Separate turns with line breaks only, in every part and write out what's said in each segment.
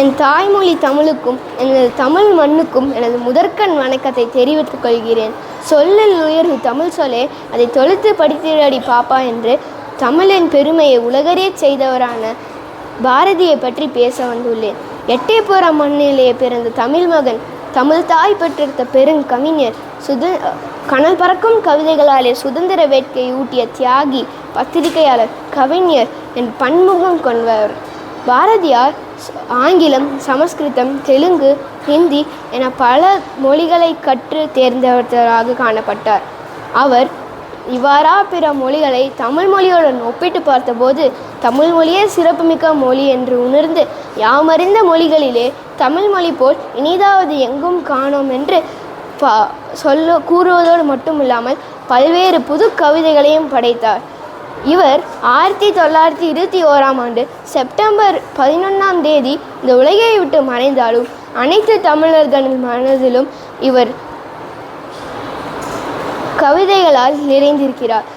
என் தாய்மொழி தமிழுக்கும் எனது தமிழ் மண்ணுக்கும் எனது முதற்கண் வணக்கத்தை தெரிவித்துக் கொள்கிறேன் சொல்லில் உயர்வு தமிழ் சொலே அதை தொழுத்து படித்திரடி பாப்பா என்று தமிழின் பெருமையை உலகரே செய்தவரான பாரதியை பற்றி பேச வந்துள்ளேன் எட்டயபுர மண்ணிலேயே பிறந்த தமிழ் மகன் தமிழ் தாய் பெற்றிருந்த பெரும் கவிஞர் சுத கனல் பறக்கும் கவிதைகளாலே சுதந்திர வேட்கையை ஊட்டிய தியாகி பத்திரிகையாளர் கவிஞர் என் பன்முகம் கொண்டவர் பாரதியார் ஆங்கிலம் சமஸ்கிருதம் தெலுங்கு ஹிந்தி என பல மொழிகளை கற்று தேர்ந்தவர்களாக காணப்பட்டார் அவர் இவ்வாறா பிற மொழிகளை தமிழ் மொழியுடன் ஒப்பிட்டு பார்த்தபோது தமிழ் மொழியே சிறப்புமிக்க மொழி என்று உணர்ந்து யாமறிந்த மொழிகளிலே தமிழ் மொழி போல் இனிதாவது எங்கும் காணோம் என்று ப சொல்ல கூறுவதோடு மட்டுமில்லாமல் பல்வேறு புது கவிதைகளையும் படைத்தார் இவர் ஆயிரத்தி தொள்ளாயிரத்தி இருபத்தி ஓராம் ஆண்டு செப்டம்பர் பதினொன்றாம் தேதி இந்த உலகை விட்டு மறைந்தாலும் அனைத்து தமிழர்களின் மனதிலும் இவர் கவிதைகளால் நிறைந்திருக்கிறார்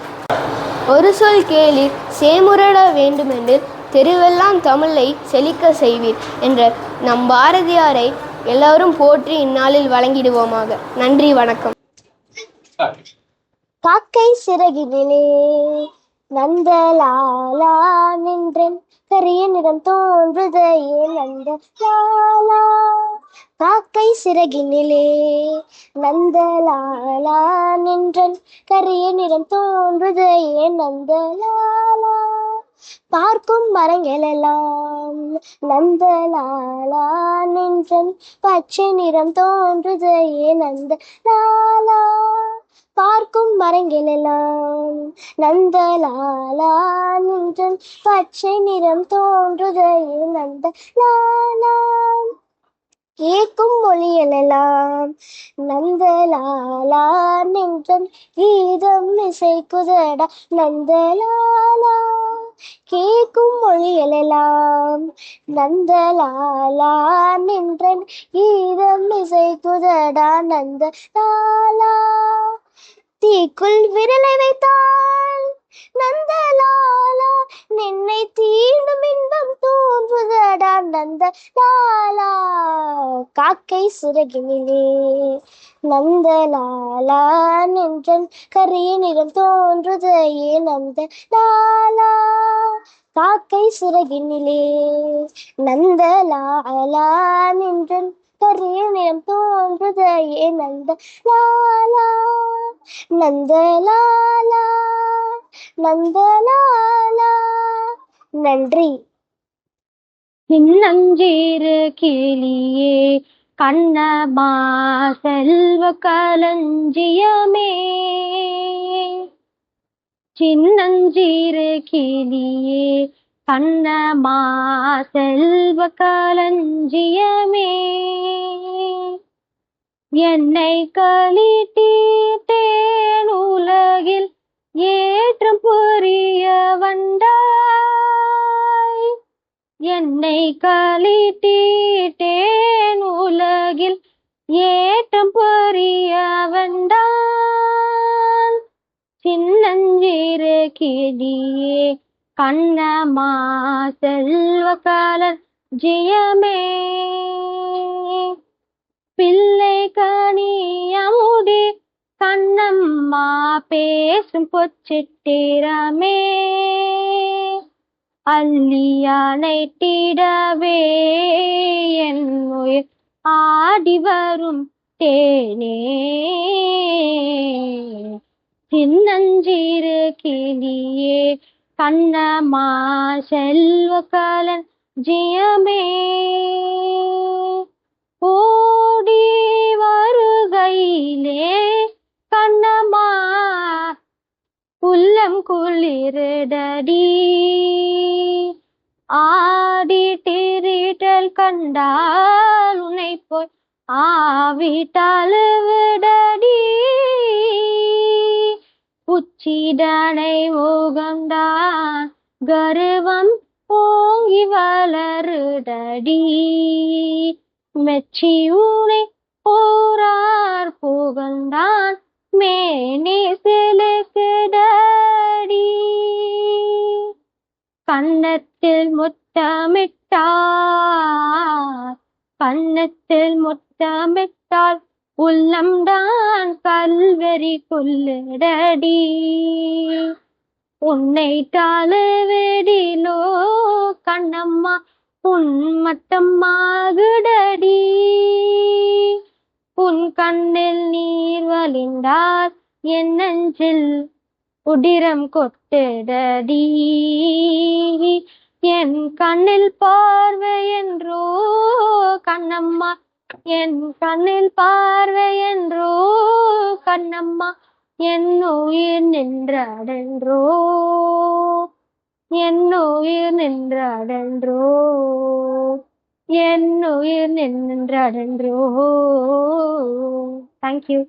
ஒரு சொல் கேளிர் சேமுரட வேண்டுமென்று தெருவெல்லாம் தமிழை செழிக்க செய்வீர் என்ற நம் பாரதியாரை எல்லாரும் போற்றி இந்நாளில் வழங்கிடுவோமாக நன்றி வணக்கம்
காக்கை சிறகினிலே நந்தலாலா நின்றேன் கரிய நிறம் தோன்றுதையே லாலா காக்கை சிறகினிலே நந்தலாலா நின்றன் கரிய நிறம் தோன்றுதையே லாலா பார்க்கும் மரங்களெல்லாம் நந்தலாலா நின்றன் பச்சை நிறம் தோன்றுதையே லாலா பார்க்கும் மரங்களெல்லாம் நந்தலாலா நின்றன் பச்சை நிறம் தோன்றுதையே நந்தலாலா கேட்கும் மொழி எனலாம் நந்தலாலா நின்றன் கீதம் இசை குதடா நந்தலாலா கேட்கும் மொழி எனலாம் நந்தலாலா நின்றன் கீதம் இசை குதடா நந்தலாலா தீக்குள் விரலை வைத்தால் நந்தலாலா நின்னை தீண்டும் இன்பம் தோன்றுதடா நந்த லாலா காக்கை சுரகினிலே நந்தலாலா நின்றன் கரிய நிறம் தோன்றுதையே நந்த லாலா காக்கை சுரகினிலே நந்தலாலா நின்றன் கரிய நிறம் தோ ஏ நந்த லாலா நந்த லாலா நந்த லாலா நன்றி
இன்னஞ்சீரு கேலியே கண்ணமா செல்வ கலஞ்சியமே சின்னஞ்சீரு கிளியே கண்ணமா செல்வ கலஞ்சியமே என்னை கலிட்டி தேனுலகில் ஏற்றம் புரிய வந்தாய் என்னை கலிட்டி தேனுலகில் ஏற்றம் புரிய வந்தான் சின்னஞ்சிறு கிழியே கண்ணமா செல்வ காலர் ஜியமே பிள்ளை கனி அமுதே கண்ணம்மா பேசும் பொச்சிட்டிரமே அல்லியானை திடவே என் உயிர் ஆடி வரும் தேனே சின்னஞ்சிறு கிளியே கண்ணமா செல்வ கலன் ஜியமே குளிரடடி ஆடிட்டிரிட்டல் கண்டால் உன்னை போய் ஆவிட்டால் விடடி புச்சிடனை ஓகம்தான் கருவம் ஓங்கி வளருடடி மெச்சி உனை போரார் புகழ்ந்தான் மேனே பன்னத்தில் முத்தமிட்டார் பன்னத்தில் முத்தமிட்டார் உள்ளம்தான் கல்வெறி கொள்ளடடி உன்னை தாழவேடிலோ கண்ணம்மா உன் மட்டமாகுடடி உன் கண்ணில் நீர் வலிந்தால் என் நெஞ்சில் உடிரம் கொட்டடடி என் கண்ணில் பார்வை என்றோ கண்ணம்மா என் கண்ணில் பார்வை என்றோ கண்ணம்மா என் உயிர் நின்றடென்றோ என் உயிர் நின்றடென்றோ என் உயிர் நின்றடென்றோ தேங்க்யூ